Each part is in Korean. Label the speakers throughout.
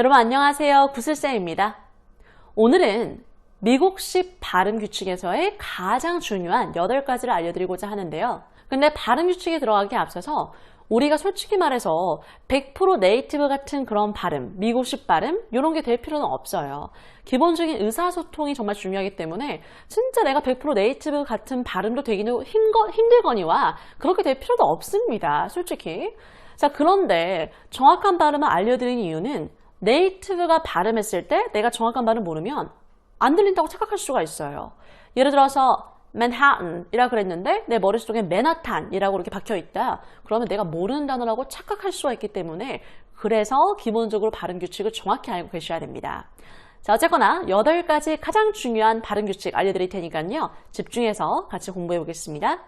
Speaker 1: 여러분 안녕하세요. 구슬쌤입니다. 오늘은 미국식 발음 규칙에서의 가장 중요한 8가지를 알려드리고자 하는데요. 근데 발음 규칙에 들어가기 앞서서 우리가 솔직히 말해서 100% 네이티브 같은 그런 발음, 미국식 발음 이런 게 될 필요는 없어요. 기본적인 의사소통이 정말 중요하기 때문에 진짜 내가 100% 네이티브 같은 발음도 되기는 힘거, 힘들거니와 그렇게 될 필요도 없습니다. 솔직히. 자 그런데 정확한 발음을 알려드린 이유는 네이티브가 발음했을 때 내가 정확한 발음 모르면 안 들린다고 착각할 수가 있어요. 예를 들어서 맨하튼이라 그랬는데 내 머릿속에 맨하탄이라고 이렇게 박혀 있다. 그러면 내가 모르는 단어라고 착각할 수가 있기 때문에 그래서 기본적으로 발음 규칙을 정확히 알고 계셔야 됩니다. 자, 어쨌거나 8가지 가장 중요한 발음 규칙 알려드릴 테니까요. 집중해서 같이 공부해 보겠습니다.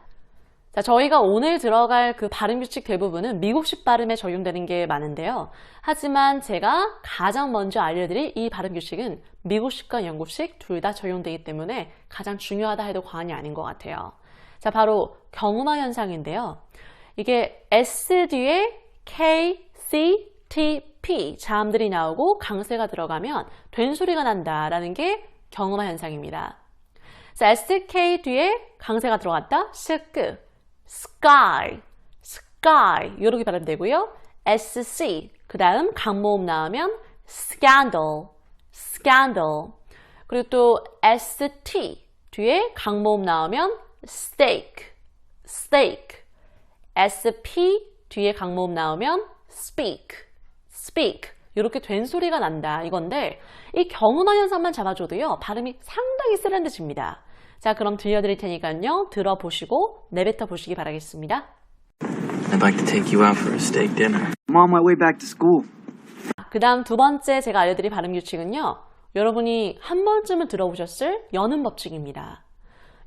Speaker 1: 자, 저희가 오늘 들어갈 그 발음 규칙 대부분은 미국식 발음에 적용되는 게 많은데요. 하지만 제가 가장 먼저 알려드릴 이 발음 규칙은 미국식과 영국식 둘 다 적용되기 때문에 가장 중요하다 해도 과언이 아닌 것 같아요. 자, 바로 경우마 현상인데요. 이게 S 뒤에 K, C, T, P 자음들이 나오고 강세가 들어가면 된 소리가 난다라는 게 경우마 현상입니다. 자, SK 뒤에 강세가 들어갔다. 스크, sky, sky 이렇게 발음 되고요. SC 그 다음 강모음 나오면 scandal, scandal 그리고 또 ST 뒤에 강모음 나오면 steak, steak SP 뒤에 강모음 나오면 speak, speak 이렇게 된 소리가 난다 이건데 이 경음화 현상만 잡아줘도요 발음이 상당히 세련돼집니다. 자, 그럼 들려드릴 테니까요. 들어보시고 내뱉어 보시기 바라겠습니다.
Speaker 2: I'd like to take you out for a steak dinner.
Speaker 3: I'm on my way back to school.
Speaker 1: 그 다음 두 번째 제가 알려드릴 발음 규칙은요. 여러분이 한 번쯤은 들어보셨을 여는 법칙입니다.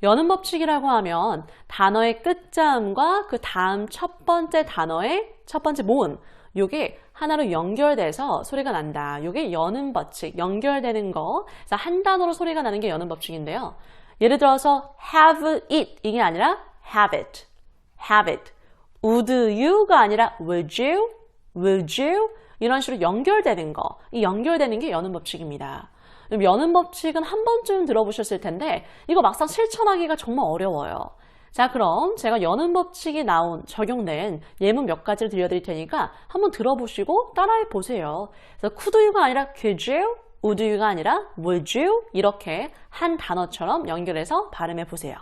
Speaker 1: 여는 법칙이라고 하면 단어의 끝자음과 그 다음 첫 번째 단어의 첫 번째 모음 요게 하나로 연결돼서 소리가 난다. 요게 여는 법칙, 연결되는 거. 그래서 한 단어로 소리가 나는 게 여는 법칙인데요. 예를 들어서 have it 이게 아니라 have it, have it. would you가 아니라 would you, would you 이런 식으로 연결되는 거. 이 연결되는 게 여는 법칙입니다. 여는 법칙은 한 번쯤 들어보셨을 텐데 이거 막상 실천하기가 정말 어려워요. 자 그럼 제가 여는 법칙이 나온 적용된 예문 몇 가지를 들려드릴 테니까 한번 들어보시고 따라해 보세요. 그래서 you가 아니라 could you, would you가 아니라 would you 이렇게 한 단어처럼 연결해서 발음해 보세요.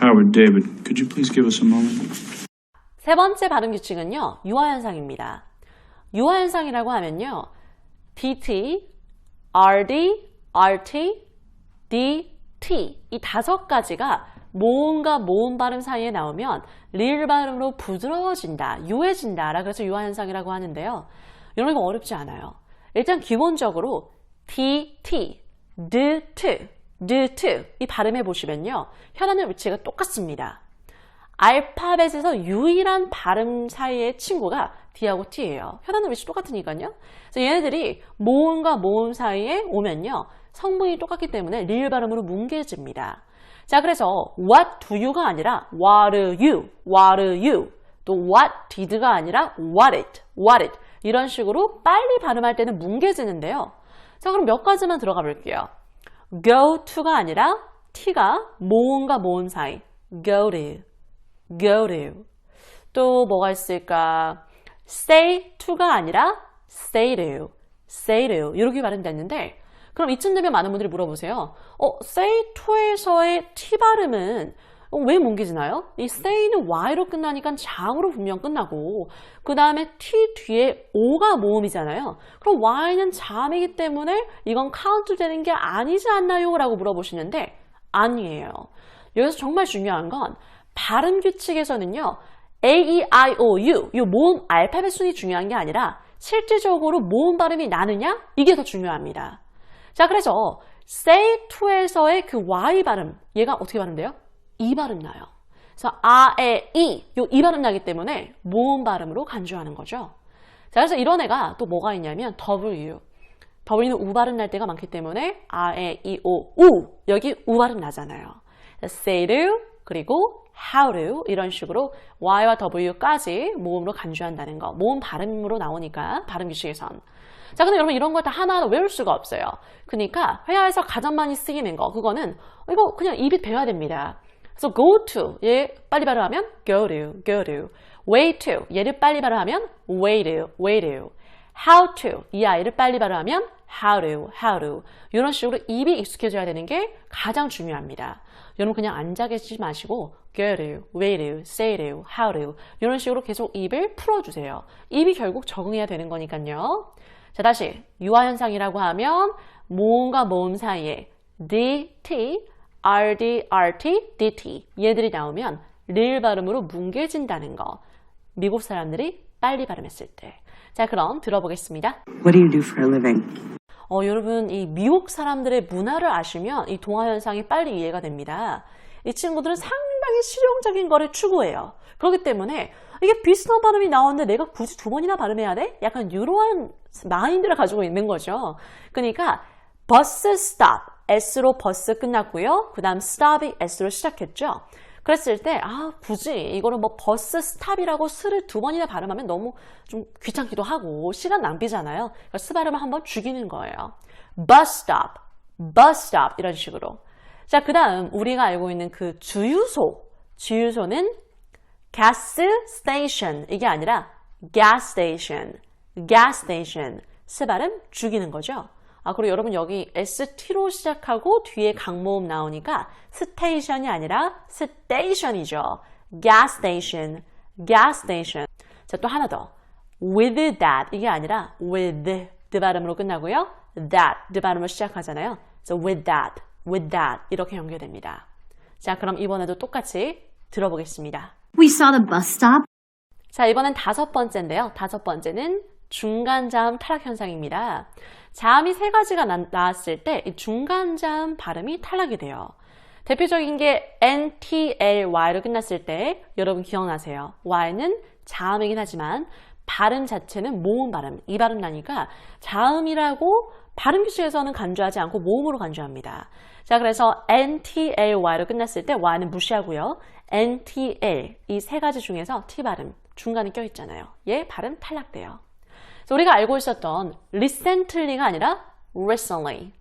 Speaker 4: Howard, David, could you please give us a moment?
Speaker 1: 세 번째 발음 규칙은요. 유화 현상입니다. 유화 현상이라고 하면요. DT, RD, RT, DT 이 다섯 가지가 모음과 모음 발음 사이에 나오면 리을 발음으로 부드러워진다, 유해진다 라 그래서 유화현상이라고 하는데요. 이런 거 어렵지 않아요. 일단 기본적으로 D, T, D, T, D, T 이 발음해 보시면요. 혈안의 위치가 똑같습니다. 알파벳에서 유일한 발음 사이의 친구가 D하고 T예요. 혈안의 위치 똑같으니까요. 그래서 얘네들이 모음과 모음 사이에 오면요. 성분이 똑같기 때문에 리을 발음으로 뭉개집니다. 자, 그래서 what do you가 아니라 what are you, what are you. 또 what did가 아니라 what it, what it. 이런 식으로 빨리 발음할 때는 뭉개지는데요. 자, 그럼 몇 가지만 들어가 볼게요. go to가 아니라 t가 모음과 모음 사이. go to, go to. 또 뭐가 있을까? say to가 아니라 say to, say to. 이렇게 발음됐는데 그럼 이쯤 되면 많은 분들이 물어보세요. 어, say to에서의 t 발음은 어, 왜 뭉개지나요? 이 say는 y로 끝나니까 장으로 분명 끝나고 그 다음에 t 뒤에 o가 모음이잖아요. 그럼 y는 자음이기 때문에 이건 카운트 되는 게 아니지 않나요? 라고 물어보시는데 아니에요. 여기서 정말 중요한 건 발음 규칙에서는요. A, E, I, O, U 이 모음 알파벳 순이 중요한 게 아니라 실질적으로 모음 발음이 나느냐? 이게 더 중요합니다. 자, 그래서 say to에서의 그 y 발음, 얘가 어떻게 발음돼요? 이 발음 나요. 그래서 a, e, i, 요이 발음 나기 때문에 모음 발음으로 간주하는 거죠. 자, 그래서 이런 애가 또 뭐가 있냐면 w. w는 우 발음 날 때가 많기 때문에 a, e, i, o, 우 여기 우 발음 나잖아요. say to 그리고 how to 이런 식으로 y와 w까지 모음으로 간주한다는 거. 모음 발음으로 나오니까 발음 규칙에선. 자, 근데 여러분 이런 걸 다 하나하나 외울 수가 없어요. 그러니까 회화에서 가장 많이 쓰이는 거, 그거는 이거 그냥 입이 배워야 됩니다. 그래서 go to, 얘 빨리 발음하면 go to, go to. way to, 얘를 빨리 발음하면 way to, way to. how to, 이 아이를 빨리 발음하면 how to, how to. 이런 식으로 입이 익숙해져야 되는 게 가장 중요합니다. 여러분 그냥 앉아 계시지 마시고 go to, way to, say to, how to 이런 식으로 계속 입을 풀어주세요. 입이 결국 적응해야 되는 거니까요. 자 다시 유아현상이라고 하면 모음과 모음 사이에 dt, rd, rt, dt 얘들이 나오면 릴 발음으로 뭉개진다는 거. 미국 사람들이 빨리 발음했을 때. 자 그럼 들어보겠습니다.
Speaker 3: What do you do for a living?
Speaker 1: 어, 여러분, 이 미국 사람들의 문화를 아시면 이 동화 현상이 빨리 이해가 됩니다. 이 친구들은 상당히 실용적인 거를 추구해요. 그렇기 때문에 이게 비슷한 발음이 나오는데 내가 굳이 두 번이나 발음해야 돼? 약간 이러한 마인드를 가지고 있는 거죠. 그러니까 버스 스탑, S로 버스 끝났고요. 그 다음 stop이 S로 시작했죠. 그랬을 때, 아, 굳이 이거를 뭐 버스 스탑이라고 스를 두 번이나 발음하면 너무 좀 귀찮기도 하고 시간 낭비잖아요. 그러니까 스 발음을 한번 죽이는 거예요. bus stop, bus stop 이런 식으로. 자, 그 다음 우리가 알고 있는 그 주유소. 주유소는 gas station 이게 아니라 gas station, gas station. 스 발음 죽이는 거죠. 아, 그리고 여러분 여기 ST로 시작하고 뒤에 강모음 나오니까 스테이션이 아니라 스테이션이죠. gas station, gas station. 자, 또 하나 더. with that 이게 아니라 with the 발음으로 끝나고요. that the 발음으로 시작하잖아요. So with that, with that 이렇게 연결됩니다. 자, 그럼 이번에도 똑같이 들어보겠습니다.
Speaker 5: We saw the bus stop.
Speaker 1: 자, 이번엔 다섯 번째인데요. 다섯 번째는 중간 자음 탈락 현상입니다. 자음이 세 가지가 나, 나왔을 때이 중간 자음 발음이 탈락이 돼요. 대표적인 게 NTLY로 끝났을 때 여러분 기억나세요. Y는 자음이긴 하지만 발음 자체는 모음 발음, 이 발음 나니까 자음이라고 발음 규칙에서는 간주하지 않고 모음으로 간주합니다. 자, 그래서 NTLY로 끝났을 때 Y는 무시하고요. NTL 이 세 가지 중에서 T 발음 중간에 껴 있잖아요. 얘 발음 탈락돼요. 그래서 우리가 알고 있었던 recently가 아니라 recently,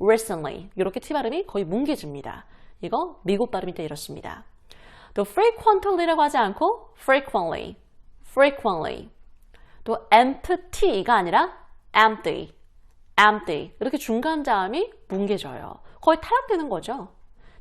Speaker 1: recently 이렇게 T 발음이 거의 뭉개집니다. 이거 미국 발음일 때 이렇습니다. 또 frequently라고 하지 않고 frequently, frequently. 또 empty가 아니라 empty, empty. 이렇게 중간 자음이 뭉개져요. 거의 탈락되는 거죠.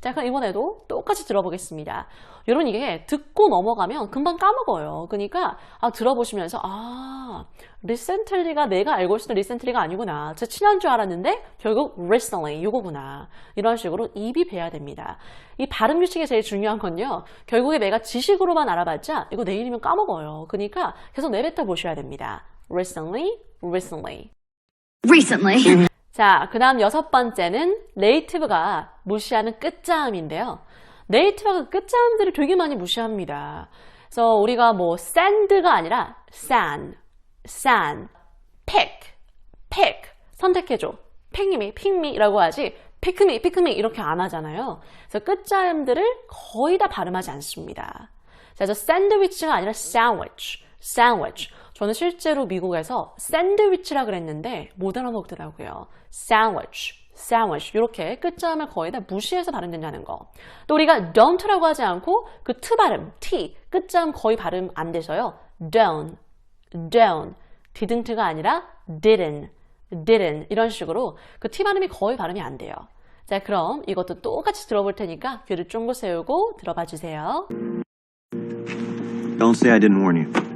Speaker 1: 자, 그럼 이번에도 똑같이 들어보겠습니다. 여러분 이게 듣고 넘어가면 금방 까먹어요. 그러니까 아, 들어보시면서 아, recently가 내가 알고 있었던 recently가 아니구나. 저 친한 줄 알았는데 결국 recently 이거구나. 이런 식으로 입이 배야 됩니다. 이 발음 규칙이 제일 중요한 건요. 결국에 내가 지식으로만 알아봤자 이거 내일이면 까먹어요. 그러니까 계속 내뱉어 보셔야 됩니다. recently, recently.
Speaker 5: Recently.
Speaker 1: 자, 그 다음 여섯 번째는 네이티브가 무시하는 끝자음인데요. 네이티브가 끝자음들을 되게 많이 무시합니다. 그래서 우리가 뭐 sand가 아니라 san, san, pick, pick, 선택해줘. pickme, pickme라고 하지 pick me 이렇게 안 하잖아요. 그래서 끝자음들을 거의 다 발음하지 않습니다. 자, 그래서 샌드위치가 아니라 sandwich, sandwich. 저는 실제로 미국에서 샌드위치라 그랬는데 못 알아먹더라고요. sandwich, sandwich 이렇게 끝자음을 거의 다 무시해서 발음된다는 거. 또 우리가 don't라고 하지 않고 그트 발음, t 끝자음 거의 발음 안 돼서요. don't, don't, didn't가 아니라 didn't, didn't 이런 식으로 그 t 발음이 거의 발음이 안 돼요. 자, 그럼 이것도 똑같이 들어볼 테니까 귀를 쫑긋 세우고 들어봐 주세요.
Speaker 6: Don't say I didn't warn you.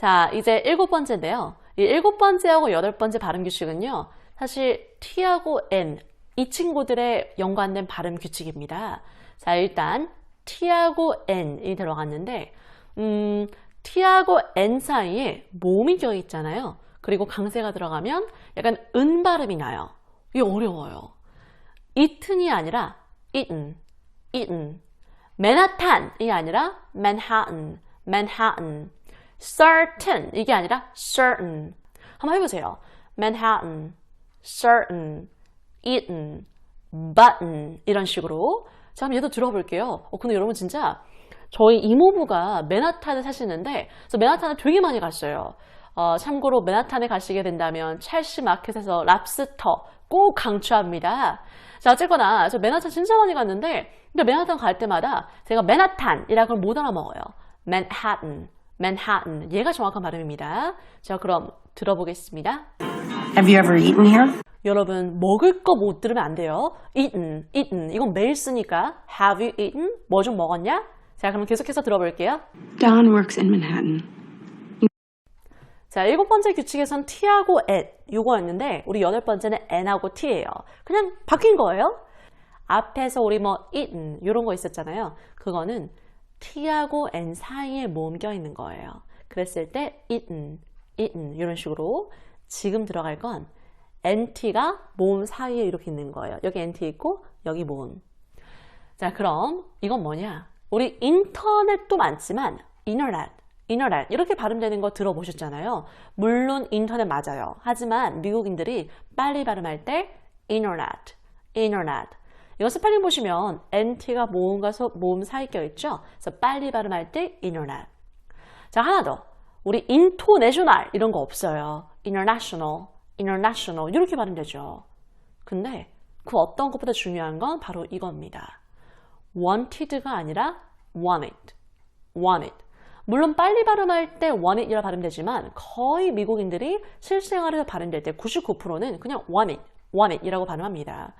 Speaker 1: 자, 이제 일곱 번째인데요. 이 일곱 번째하고 여덟 번째 발음 규칙은요. 사실 T하고 N 이 친구들의 연관된 발음 규칙입니다. 자, 일단 T하고 N이 들어갔는데 음, T하고 N 사이에 모음이 껴 있잖아요. 그리고 강세가 들어가면 약간 은 발음이 나요. 이게 어려워요. eaten이 아니라 eaten, eaten. 맨하탄이 아니라 Manhattan, Manhattan. Certain 이게 아니라 certain. 한번 해보세요. Manhattan, certain, eaten, button 이런 식으로. 자, 그럼 얘도 들어볼게요. 어, 근데 여러분 진짜 저희 이모부가 맨하탄에 사시는데 그래서 맨하탄을 되게 많이 갔어요. 어, 참고로 맨하탄에 가시게 된다면 첼시 마켓에서 랍스터 꼭 강추합니다. 자, 어쨌거나 저 맨하탄 진짜 많이 갔는데 근데 맨하탄 갈 때마다 제가 맨하탄이라고 못 알아먹어요. 맨하튼, 맨하튼. 얘가 정확한 발음입니다. 자, 그럼 들어보겠습니다.
Speaker 3: Have you ever eaten here?
Speaker 1: 여러분 먹을 거 못 들으면 안 돼요. eaten, eaten. 이건 매일 쓰니까 have you eaten? 뭐 좀 먹었냐? 자, 그럼 계속해서 들어볼게요.
Speaker 6: Don works in Manhattan.
Speaker 1: 자, 일곱 번째 규칙에선 t하고 at 요거였는데 우리 여덟 번째는 n하고 t예요. 그냥 바뀐 거예요. 앞에서 우리 뭐 eaten 이런 거 있었잖아요. 그거는 t하고 n 사이에 모음 껴 있는 거예요. 그랬을 때 eaten, eaten 이런 식으로 지금 들어갈 건 nt가 모음 사이에 이렇게 있는 거예요. 여기 nt 있고 여기 모음. 자, 그럼 이건 뭐냐? 우리 인터넷도 많지만 인터넷, 인터넷 이렇게 발음되는 거 들어보셨잖아요. 물론 인터넷 맞아요. 하지만 미국인들이 빨리 발음할 때 인터넷, 인터넷. 이거 스펠링 보시면 nt가 모음과 소- 모음 사이 껴 있죠. 그래서 빨리 발음할 때 인터넷. 자, 하나 더. 우리 인토내셔널 이런 거 없어요. international, international 이렇게 발음되죠. 근데 그 어떤 것보다 중요한 건 바로 이겁니다. wanted가 아니라 wanted, wanted. 물론 빨리 발음할 때 wanted이라 발음되지만 거의 미국인들이 실생활에서 발음될 때 99%는 그냥 wanted, wanted이라고 발음합니다.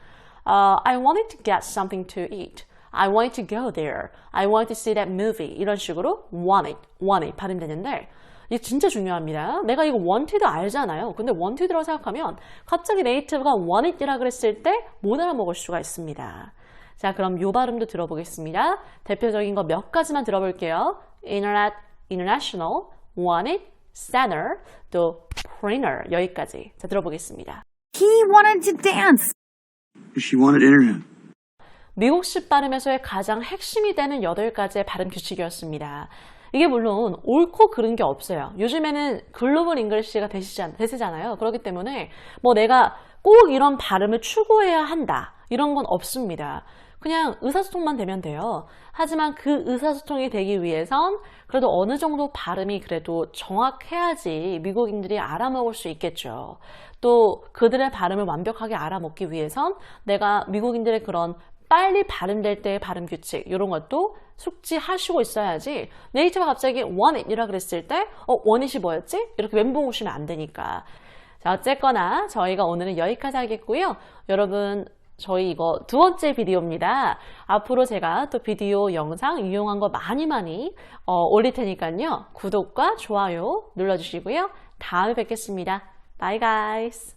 Speaker 1: Uh, I wanted to get something to eat. I wanted to go there. I wanted to see that movie. 이런 식으로 wanted, wanted 발음되는데 이게 진짜 중요합니다. 내가 이거 wanted 알잖아요. 근데 wanted라고 생각하면 갑자기 네이티브가 wanted이라 그랬을 때 못 알아먹을 수가 있습니다. 자, 그럼 요 발음도 들어보겠습니다. 대표적인 거 몇 가지만 들어볼게요. internet, international, wanted, center, 또 printer 여기까지. 자, 들어보겠습니다.
Speaker 3: He wanted to dance.
Speaker 4: She wanted internet.
Speaker 1: 미국식 발음에서의 가장 핵심이 되는 8가지의 발음 규칙이었습니다. 이게 물론 옳고 그른 게 없어요. 요즘에는 글로벌 잉글리시가 되시잖아요. 그렇기 때문에 뭐 내가 꼭 이런 발음을 추구해야 한다. 이런 건 없습니다. 그냥 의사소통만 되면 돼요. 하지만 그 의사소통이 되기 위해선 그래도 어느 정도 발음이 그래도 정확해야지 미국인들이 알아먹을 수 있겠죠. 또 그들의 발음을 완벽하게 알아먹기 위해선 내가 미국인들의 그런 빨리 발음될 때의 발음 규칙 이런 것도 숙지하시고 있어야지 네이티브가 갑자기 원잇이라 그랬을 때 어, 원잇이 뭐였지? 이렇게 멘붕 오시면 안 되니까 자 어쨌거나 저희가 오늘은 여기까지 하겠고요 여러분 저희 이거 두 번째 비디오입니다. 앞으로 제가 또 비디오 영상 유용한 거 많이 많이 어, 올릴 테니까요. 구독과 좋아요 눌러주시고요. 다음에 뵙겠습니다. Bye guys.